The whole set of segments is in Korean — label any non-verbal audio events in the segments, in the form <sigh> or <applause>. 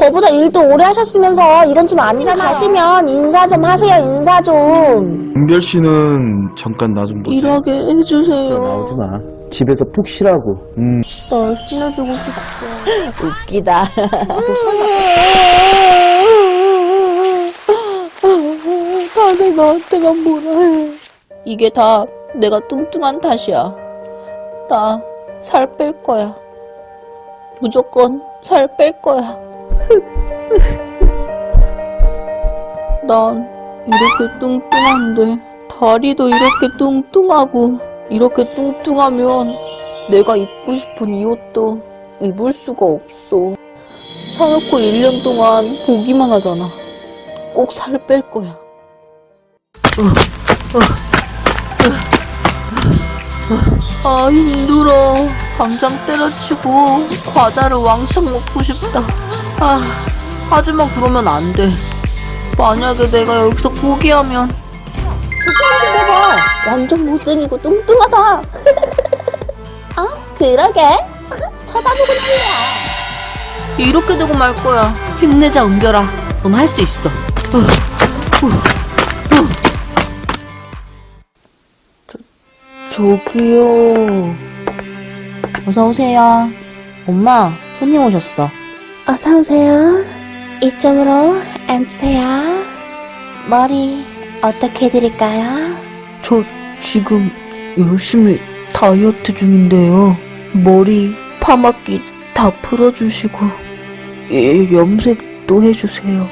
저보다 일도 오래 하셨으면서 이건 좀 아니잖아요. 가시면 인사 좀 하세요, 인사 좀. 은별 씨는 잠깐 나 좀 보자. 일하게 저 해주세요. 나오지 마. 집에서 푹 쉬라고. 음. 날씬해지고 싶어. 웃기다. 다들 나한테만 뭐라 해. 이게 다 내가 뚱뚱한 탓이야. 나 살 뺄 거야. 무조건 살 뺄 거야. 난 이렇게 뚱뚱한데 다리도 이렇게 뚱뚱하고 이렇게 뚱뚱하면 내가 입고 싶은 이 옷도 입을 수가 없어. 사놓고 1년 동안 보기만 하잖아. 꼭 살 뺄 거야. 아 힘들어. 당장 때려치고 과자를 왕창 먹고 싶다. 아 하지만 그러면 안 돼. 만약에 내가 여기서 포기하면 봐봐. 완전 못생기고 뚱뚱하다. 어? 그러게. 쳐다보고 난리야. 이렇게 되고 말 거야. 힘내자 은별아. 넌 할 수 있어. 저, 저기요. 어서 오세요. 엄마, 손님 오셨어. 어서 오세요. 이쪽으로 앉으세요. 머리 어떻게 해드릴까요? 저 지금 열심히 다이어트 중인데요. 머리, 파마끼 다 풀어주시고, 예, 염색도 해주세요.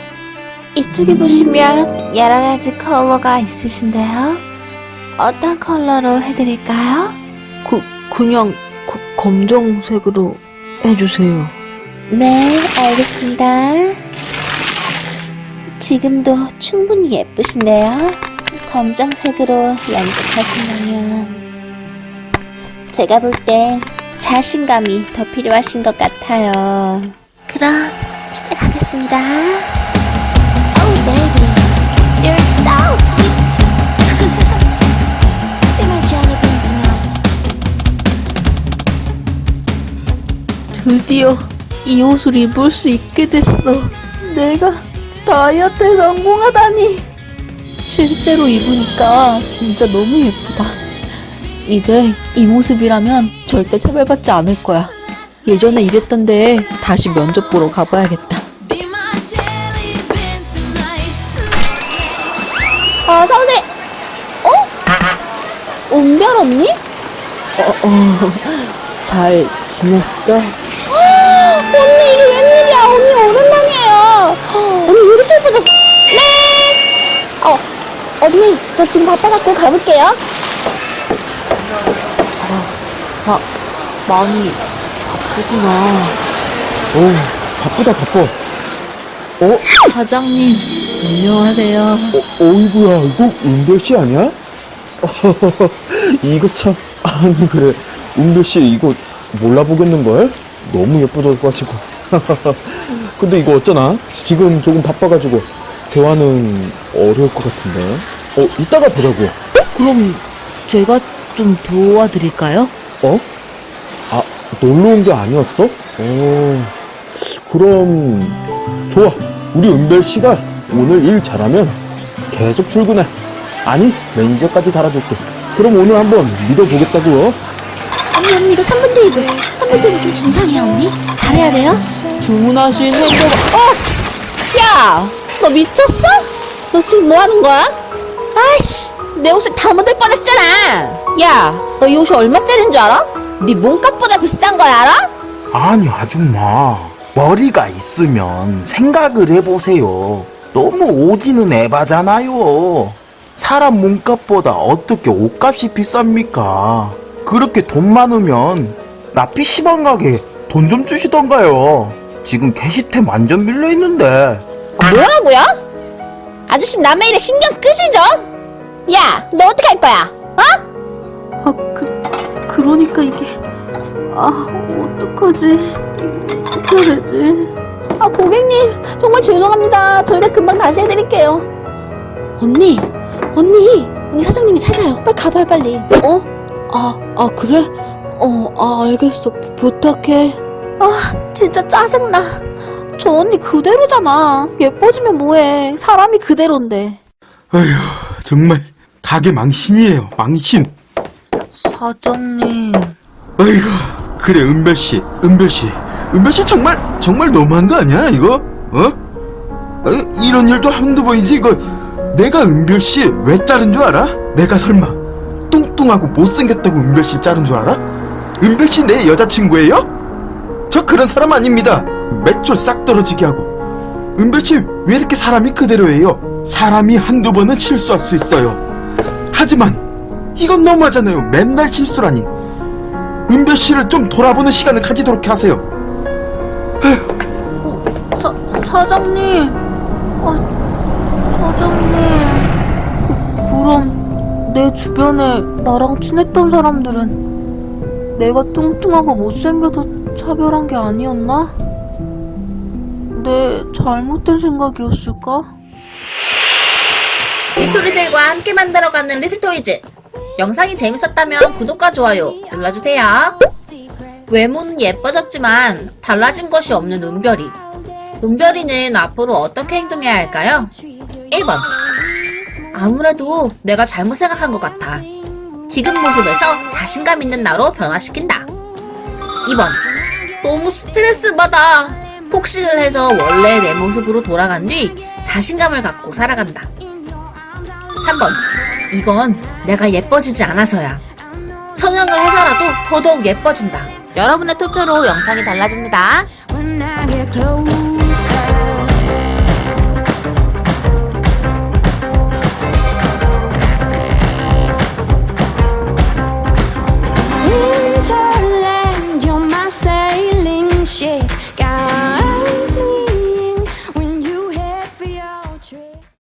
이쪽에 보시면 여러 가지 컬러가 있으신데요. 어떤 컬러로 해드릴까요? 그, 그냥 그 검정색으로 해주세요. 네, 알겠습니다. 지금도 충분히 예쁘신데요. 검정색으로 연습하신다면 제가 볼 땐 자신감이 더 필요하신 것 같아요. 그럼 시작하겠습니다. Oh baby, 드디어 이 옷을 입을 수 있게 됐어. 내가 다이어트에 성공하다니. 실제로 입으니까 진짜 너무 예쁘다. 이제 이 모습이라면 절대 차별받지 않을 거야. 예전에 이랬던데 다시 면접 보러 가봐야겠다. 어서 오세요. 어? 은별 언니? 잘 지냈어? 언니 이게 웬일이야? 언니 오랜만이에요. 언니 왜 이렇게 예뻐졌어? 네. 어, 언니 저 지금 바빠 갖고 가볼게요. 아, 많이 바쁘구나. 어우, 바쁘다, 바빠. 어? 사장님, 안녕하세요. 어, 어이구야, 이거 은별 씨 아니야? <laughs> 이거 참, 아니, 그래. 은별 씨 이거 몰라보겠는걸? 너무 예뻐져가지고. <laughs> 근데 이거 어쩌나? 지금 조금 바빠가지고, 대화는 어려울 것 같은데. 어, 이따가 보자고. 그럼 제가 좀 도와드릴까요? 어? 아, 놀러 온 게 아니었어? 어, 그럼, 좋아. 우리 은별 씨가 오늘 일 잘하면 계속 출근해. 아니, 매니저까지 달아줄게. 그럼 오늘 한번 믿어보겠다고요. 언니 언니 이거 3분 테이블. 3분 테이블 좀 진상이야 언니. 잘해야 돼요. 주문하신 햄버거. 어! 야! 너 미쳤어? 너 지금 뭐 하는 거야? 아이씨! 내 옷을 다 묻을 뻔했잖아! 야! 너 이 옷이 얼마짜리인 줄 알아? 네 몸값보다 비싼 거야, 알아? 아니 아줌마 머리가 있으면 생각을 해보세요. 너무 오지는 에바잖아요. 사람 몸값보다 어떻게 옷값이 비쌉니까? 그렇게 돈 많으면 나 PC방 가게 돈 좀 주시던가요. 지금 게시템 완전 밀려 있는데. 뭐라고요? 아저씨 남의 일에 신경 끄시죠? 야, 너 어떻게 할 거야? 어? 아, 그, 그러니까 이게. 아, 어떡하지? 어떻게 해야 되지? 아, 고객님, 정말 죄송합니다. 저희가 금방 다시 해드릴게요. 언니, 언니, 언니 사장님이 찾아요. 빨리 가봐요, 빨리. 어? 아, 아, 그래? 어, 아, 알겠어. 부탁해. 아, 진짜 짜증나. 저 언니 그대로잖아. 예뻐지면 뭐해. 사람이 그대로인데. 어휴, 정말 가게 망신이에요, 망신. 사 장님. 어이구, 그래 은별 씨, 은별 씨, 은별 씨 정말 정말 너무한 거 아니야 이거? 어? 어? 이런 일도 한두 번이지 이거 내가 은별 씨 왜 자른 줄 알아? 내가 설마 뚱뚱하고 못생겼다고 은별 씨 자른 줄 알아? 은별 씨 내 여자친구예요? 저 그런 사람 아닙니다. 맷줄 싹 떨어지게 하고 은별 씨 왜 이렇게 사람이 그대로예요? 사람이 한두 번은 실수할 수 있어요. 하지만 이건 너무하잖아요. 맨날 실수라니. 은별 씨를 좀 돌아보는 시간을 가지도록 하세요. 사, 사장님. 아, 사장님. 그, 그럼 내 주변에 나랑 친했던 사람들은 내가 뚱뚱하고 못생겨서 차별한 게 아니었나? 내 잘못된 생각이었을까? 리토리들과 함께 만들어가는 리틀토이즈 영상이 재밌었다면 구독과 좋아요 눌러주세요 외모는 예뻐졌지만 달라진 것이 없는 은별이 은별이는 앞으로 어떻게 행동해야 할까요? 1번 아무래도 내가 잘못 생각한 것 같아 지금 모습에서 자신감 있는 나로 변화시킨다 2번 너무 스트레스 받아 폭식을 해서 원래 내 모습으로 돌아간 뒤 자신감을 갖고 살아간다 3번. 이건 내가 예뻐지지 않아서야. 성형을 해서라도 더더욱 예뻐진다. 여러분의 투표로 영상이 달라집니다.